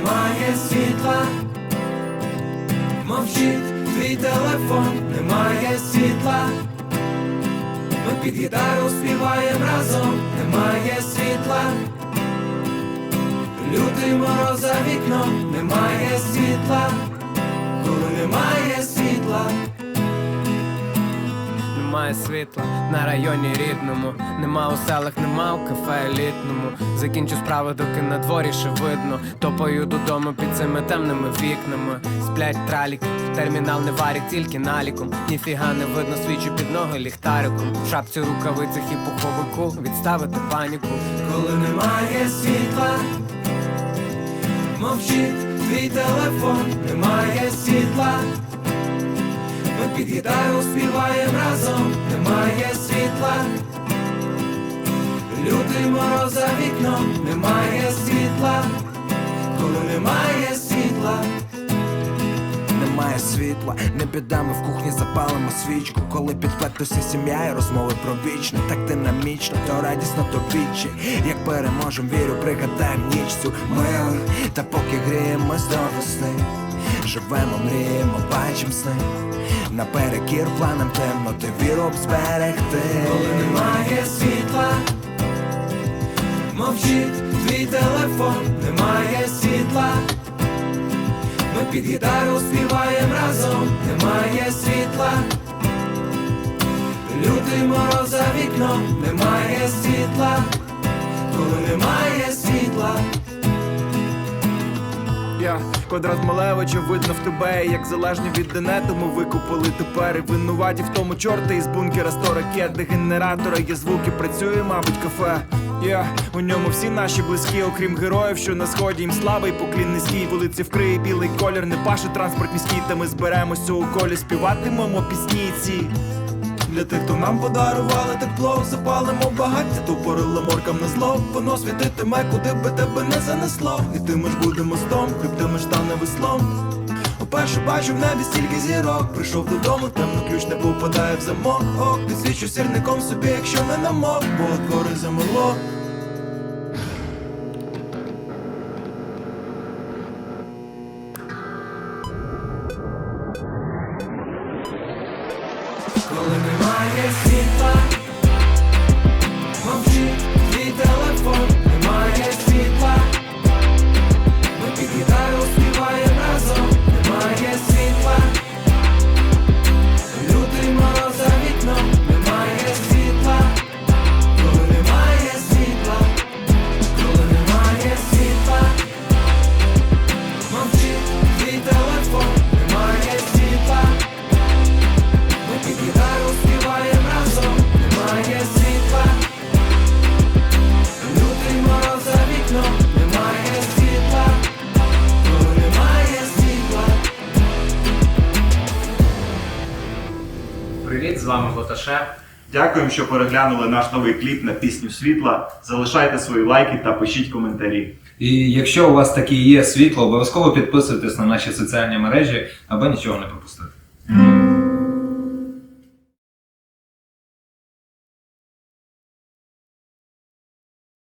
немає світла, мовчить твій телефон, немає світла. Ми під гітару співаємо разом, немає світла. Лютий мороз за вікном, немає світла, коли немає світла. Немає світла на районі рідному, нема у селах, нема у кафе елітному. Закінчу справи, доки на дворі ще видно. Топаю додому під цими темними вікнами. Сплять траліки, термінал не варять, тільки наліком. Ніфіга не видно, свічу під ноги ліхтариком. В шапці рукавицях і пуховику відставити паніку. коли немає світла, мовчить твій телефон, немає світла. Ми під гітару співаємо разом, немає світла. Лютий мороз за вікном, немає світла, коли немає світла. Немає світла, не підемо в кухні, запалимо свічку. Коли підпектуся сім'я і розмови про вічне, так динамічно, то радісно, то вічі. Як переможем, вірю, пригадаєм ніч цю милу. Та поки гріємось до весни, живемо, мріємо, бачим сни. Наперекір планам темноти, віру б зберегти. коли немає світла, мовчить твій телефон, немає світла. Ми під гітару співаємо разом, немає світла. Лютий мороз за вікном, немає світла, коли немає світла. Я квадрат Малевича видно в тебе, як залежні від інету ми викупили тепер і винуваті в тому чорти із бункера сто ракет, генератора є звуки, працює, мабуть, кафе. Я у ньому всі наші близькі, окрім героїв, що на сході їм слабий поклін низький, вулиці вкриє білий колір, не паше транспорт міський, та ми зберемося у колі, співатимемо пісні ці. Для тих, хто нам подарували тепло, запалимо багаття, тупорило моркам на зло. Воно світитиме, куди би тебе не занесло. І ти ми ж буде мостом, хребтими штане веслом. Уперше бачу в небі стільки зірок. Прийшов додому, темно ключ не попадає в замок. Ок, підсвічу сірником собі, якщо не намок, бо от гори немає Привіт, з вами Боташе. Дякуємо, що переглянули наш новий кліп на пісню світла. Залишайте свої лайки та пишіть коментарі. І якщо у вас такі є світло, обов'язково підписуйтесь на наші соціальні мережі, аби нічого не пропустити.